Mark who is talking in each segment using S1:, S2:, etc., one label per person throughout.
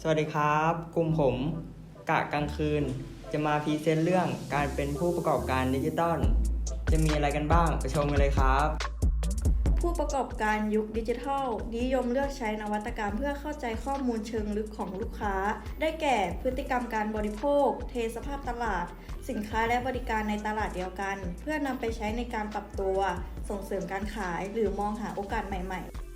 S1: สวัสดีครับ กลุ่มผมกะกลางคืน จะมาพรีเซนต์เรื่องการเป็นผู้ประกอบการดิจิตอลจะมีอะไรกันบ้างไปชมกันเลยครับ
S2: ผู้ประกอบการยุคดิจิทัล นิยมเลือกใช้นวัตกรรมเพื่อเข้าใจข้อมูลเชิงลึกของลูกค้า ได้แก่พฤติกรรมการบริโภค เทสภาพตลาด สินค้าและบริการในตลาดเดียวกัน เพื่อนำไปใช้ในการปรับตัว ส่งเสริมการขาย หรือมองหาโอกาสใหม่ ๆ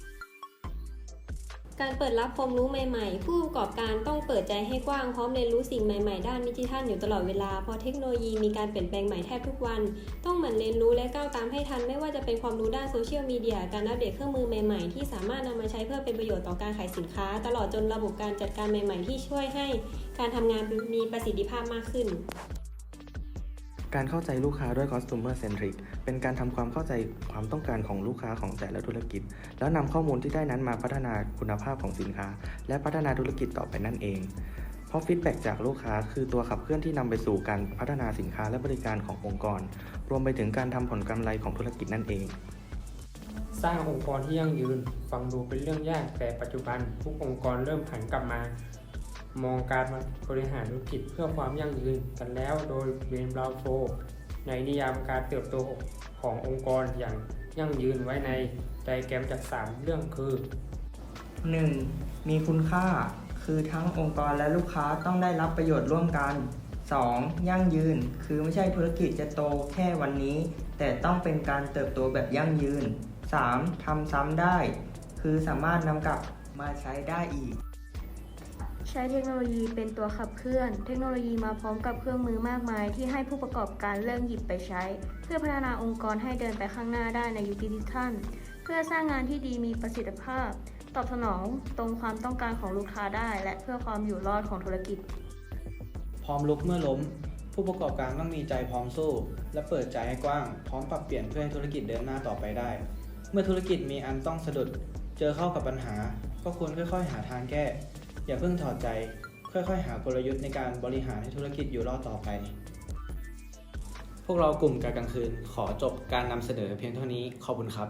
S3: การเปิดรับความรู้ใหม่ๆ ผู้ประกอบการต้องเปิดใจให้กว้างพร้อมเรียนรู้สิ่งใหม่ๆ ด้านดิจิทัลอยู่ตลอดเวลา เพราะเทคโนโลยีมีการเปลี่ยนแปลงใหม่แทบทุกวัน ต้องหมั่นเรียนรู้และก้าวตามให้ทัน ไม่ว่าจะเป็นความรู้ด้านโซเชียลมีเดีย การอัปเดตเครื่องมือใหม่ๆ ที่สามารถนำมาใช้เพื่อเป็นประโยชน์ต่อการขายสินค้า ตลอดจนระบบการจัดการใหม่ๆ ที่ช่วยให้ การทำงานมีประสิทธิภาพมากขึ้น
S4: การเข้าใจลูกค้าด้วย customer centric เป็นการทำความเข้าใจความต้องการของลูกค้าของแต่ละธุรกิจ แล้วนำข้อมูลที่ได้นั้นมาพัฒนาคุณภาพของสินค้า และพัฒนาธุรกิจต่อไปนั่นเอง เพราะฟีดแบ็จากลูกค้าคือตัวขับเคลื่อนที่นำไปสู่การพัฒนาสินค้าและบริการขององค์กร รวมไปถึงการทำผลกำไรของธุรกิจนั่นเอง
S5: สร้างองค์กรที่ยั่งยืน ฟังดูเป็นเรื่องยากแต่ปัจจุบันทุกองค์กรเริ่มหันกลับมา มองการบริหารธุรกิจเพื่อความยั่งยืนกันแล้วโดยเบนบราวโฟในนิยามการเติบโตขององค์กรอย่างยั่งยืนไว้ในไดแกรมจาก 3 เรื่องคือ
S1: 1. มีคุณค่า คือทั้งองค์กรและลูกค้าต้องได้รับประโยชน์ร่วมกัน 2. ยั่งยืน คือไม่ใช่ธุรกิจจะโตแค่วันนี้ แต่ต้องเป็นการเติบโตแบบยั่งยืน 3. ทำซ้ำได้ คือสามารถนำกลับมาใช้ได้อีก
S2: ช้เทคโนโลยีเป็นตัวขับเคลื่อน เทคโนโลยีมาพร้อมกับเครื่องมือมากมาย ที่ให้ผู้ประกอบการเริ่มหยิบไปใช้ เพื่อพัฒนาองค์กรให้เดินไปข้างหน้าได้ในยุคดิจิทัล เพื่อสร้างงานที่ดีมีประสิทธิภาพ ตอบสนองตรงความต้องการของลูกค้าได้ และเพื่อความอยู่รอดของธุรกิจ
S6: พร้อมลุกเมื่อล้ม ผู้ประกอบการต้องมีใจพร้อมสู้ และเปิดใจให้กว้าง พร้อมปรับเปลี่ยนเพื่อให้ธุรกิจเดินหน้าต่อไปได้ เมื่อธุรกิจมีอันต้องสะดุด เจอเข้ากับปัญหา ก็ควรค่อย ๆ หาทางแก้ อย่าเพิ่งถอดใจ ค่อยๆ หากลยุทธ์ในการบริหารให้ธุรกิจอยู่รอดต่อไป พวกเรากลุ่มการกลางคืนขอจบการนำเสนอเพียงเท่านี้ขอบคุณครับ